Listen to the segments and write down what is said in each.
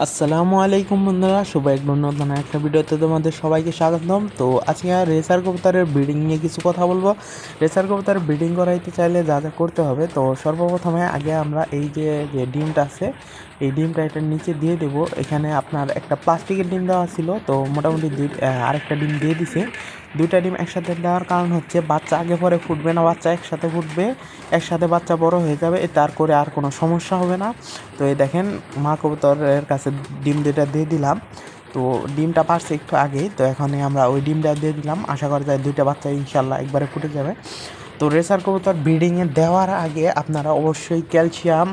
আসসালামু আলাইকুম বন্ধুরা শুভ এক নতুন একটা ভিডিওতে তোমাদের সবাইকে স্বাগতম। তো আজকে রেসার কবুতরের ব্রিডিং নিয়ে কিছু কথা বলব। রেসার কবুতরের ব্রিডিং করাইতে চাইলে যা যা করতে হবে, তো সর্বপ্রথমে আগে আমরা এই যে যে ডিমটা আছে, এই ডিমটা এটার নিচে দিয়ে দেবো। এখানে আপনার একটা প্লাস্টিকের ডিম দেওয়া ছিল, তো মোটামুটি আরেকটা ডিম দিয়ে দিছে। দুইটা ডিম একসাথে দেওয়ার কারণ হচ্ছে বাচ্চা আগে পরে ফুটবে না, বাচ্চা একসাথে ফুটবে, একসাথে বাচ্চা বড় হয়ে যাবে তার করে আর কোনো সমস্যা হবে না। তো এই দেখেন, মা কবুতরের কাছে ডিম দুটা দিয়ে দিলাম। তো ডিমটা পারছে একটু আগেই, তো এখানে আমরা ওই ডিমটা দিয়ে দিলাম। আশা করা যায় দুইটা বাচ্চা ইনশাল্লাহ একবারে ফুটে যাবে। তো রেসার কবুতর ব্রিডিংয়ে দেওয়ার আগে আপনারা অবশ্যই ক্যালসিয়াম,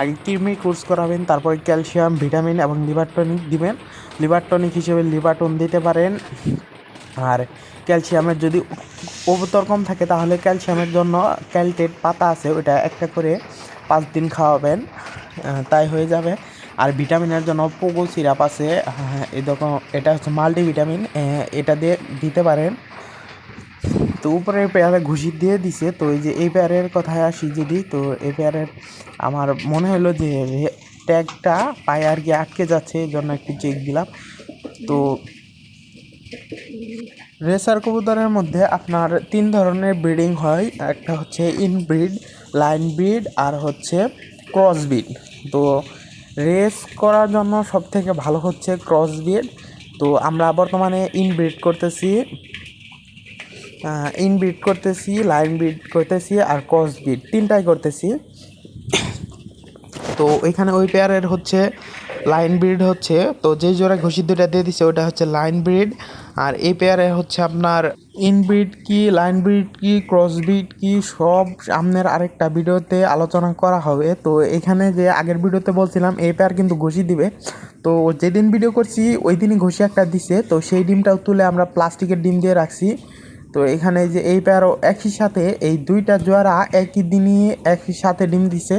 আগে কৃমি কোর্স করাবেন, তারপরে ক্যালসিয়াম, ভিটামিন এবং লিভার টনিক দিবেন। লিভার টনিক হিসেবে লিভারটন দিতে পারেন। আর ক্যালসিয়ামের যদি কবুতর কম থাকে, তাহলে ক্যালসিয়ামের জন্য ক্যালটেট পাতা আছে, ওটা একটা করে পাঁচ দিন খাওয়াবেন তাই হয়ে যাবে। আর ভিটামিনের জন্য পোগো সিরাপ আছে হ্যাঁ এই এটা হচ্ছে মাল্টিভিটামিন এটা দিয়ে দিতে পারেন। তো উপরে পেয়ারে ঘুষি দিয়ে দিছে, তো এই যে এই পেয়ারের কথায় আসি যদি, তো এই পেয়ারের আমার মনে হলো যে ট্যাগটা পায়ে আর কি আটকে যাচ্ছে, এই জন্য একটু চেক দিলাম। তো রেসার কবুতরের মধ্যে আপনার তিন ধরনের ব্রিডিং হয়। একটা হচ্ছে ইনব্রিড, লাইন ব্রিড আর হচ্ছে ক্রস ব্রিড। তো রেস করার জন্য সব থেকে ভালো হচ্ছে ক্রস ব্রিড। তো আমরা বর্তমানে ইনব্রিড করতেছি ইনব্রিড করতেছি, লাইন ব্রিড করতেছি আর ক্রস ব্রিড। তিনটাই করতেছি। তো এখানে ওই পেয়ারের হচ্ছে লাইন ব্রিড হচ্ছে, তো যে জোড়া ঘষি দুটা দিয়ে দিছে ওটা হচ্ছে লাইন ব্রিড। আর এই পেয়ারে হচ্ছে আপনার ইনব্রিড কি, লাইন ব্রিড কি, ক্রস ব্রিড কি, সব সামনের আরেকটা ভিডিওতে আলোচনা করা হবে। তো এখানে যে আগের ভিডিওতে বলছিলাম, এই পেয়ার কিন্তু ঘষি দিবে। তো যেদিন ভিডিও করছি, ওই দিনই ঘষি একটা দিছে। তো সেই ডিমটাও তুলে আমরা প্লাস্টিকের ডিম দিয়ে রাখছি। তো এখানে যে এই প্যারো একই সাথে, এই দুইটা জোয়ারা একই দিনই একই সাথে ডিম দিছে।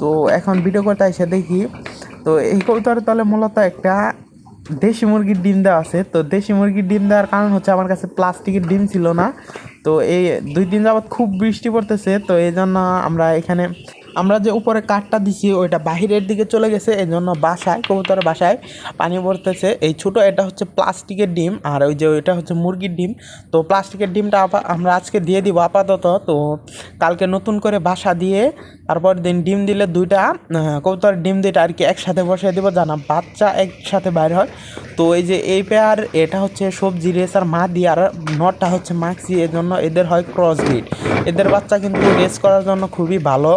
তো এখন ভিডিও করতে এসে দেখি, তো এই কবিতার তলে মূলত একটা দেশি মুরগির ডিম দেওয়া আছে। তো দেশি মুরগির ডিম দেওয়ার কারণ হচ্ছে আমার কাছে প্লাস্টিকের ডিম ছিল না। তো এই দুই দিন যাবৎ খুব বৃষ্টি পড়তেছে, তো এই জন্য আমরা এখানে আমরা যে উপরে কাঠটা দিছি, ওইটা বাহিরের দিকে চলে গেছে এই জন্য বাসায়, কবুতরের বাসায় পানি পড়তেছে। এই ছোটো, এটা হচ্ছে প্লাস্টিকের ডিম, আর ওই যে ওইটা হচ্ছে মুরগির ডিম। তো প্লাস্টিকের ডিমটা আমরা আজকে দিয়ে দিব আপাতত। তো কালকে নতুন করে বাসা দিয়ে, তারপর দিন ডিম দিলে দুইটা কবুতরের ডিম দুইটা আর কি একসাথে বসিয়ে দিব জানা বাচ্চা একসাথে বাইর হয়। তো এই যে এই পেয়ার, এটা হচ্ছে সবজি রেস আর মা দিয়ে আর নটটা হচ্ছে মাক্সি এর জন্য এদের হয় ক্রস ব্রিড এদের বাচ্চা কিন্তু রেস করার জন্য খুবই ভালো।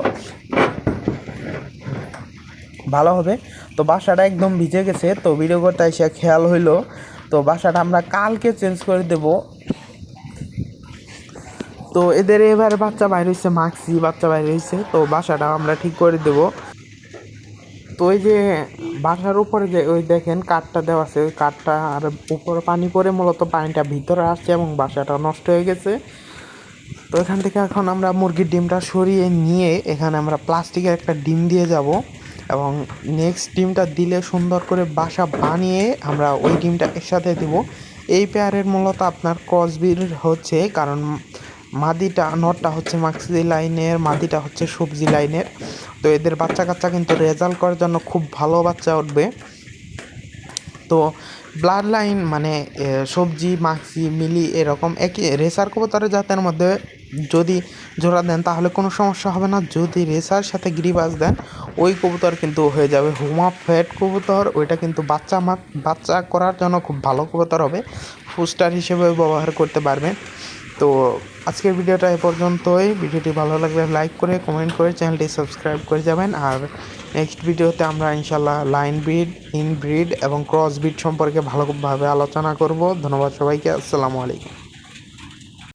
ভালো হবে। তো বাসাটা একদম ভিজে গেছে, তো ভিডিও করতে এসে খেয়াল হইল। তো বাসাটা আমরা কালকে চেঞ্জ করে দেব। তো এদের এবার বাচ্চা বাইর হয়েছে মাক্সি বাচ্চা বাইর হয়েছে তো বাসাটা আমরা ঠিক করে দেব। তো ওই যে বাসার উপরে যে ওই দেখেন কাঠটা দেওয়া আছে, ওই কাঠটা আর উপরে পানি পরে মূলত পানিটা ভিতরে আসছে এবং বাসাটা নষ্ট হয়ে গেছে। তো এখান থেকে এখন আমরা মুরগির ডিমটা সরিয়ে নিয়ে এখানে আমরা প্লাস্টিকের একটা ডিম দিয়ে যাব। এবং নেক্সট ডিমটা দিলে সুন্দর করে বাসা বানিয়ে আমরা ওই ডিমটা একসাথে দেব। এই পেয়ারের মূলত আপনার ক্রসবির হচ্ছে, কারণ মাদিটা নটটা হচ্ছে মাক্সি লাইনের মাদিটা হচ্ছে সবজি লাইনের তো এদের বাচ্চা কাচ্চা কিন্তু রেজাল্ট করার জন্য খুব ভালো বাচ্চা উঠবে। তো ব্লাড লাইন মানে সবজি মাক্সি মিলি এরকম একই রেসার কবুতরের জাতের মধ্যে যদি জোড়া দেন তাহলে কোনো সমস্যা হবে না। যদি রেসার সাথে গ্রিবাস দেন, ওই কবুতর কিন্তু হয়ে যাবে হুমা ফ্যাট কবুতর। ওইটা কিন্তু বাচ্চা মা, বাচ্চা করার জন্য খুব ভালো কবুতর হবে। ফুস্টার হিসেবে ব্যবহার করতে পারবেন। তো আজকের ভিডিওটা এ পর্যন্তই। ভিডিওটি ভালো লাগলে লাইক করে কমেন্ট করে চ্যানেলটি সাবস্ক্রাইব করে যাবেন। আর নেক্সট ভিডিওতে আমরা ইনশাল্লাহ লাইন ব্রিড ইন ব্রিড এবং ক্রস ব্রিড সম্পর্কে ভালোভাবে আলোচনা করব। ধন্যবাদ সবাইকে। আসসালামু আলাইকুম।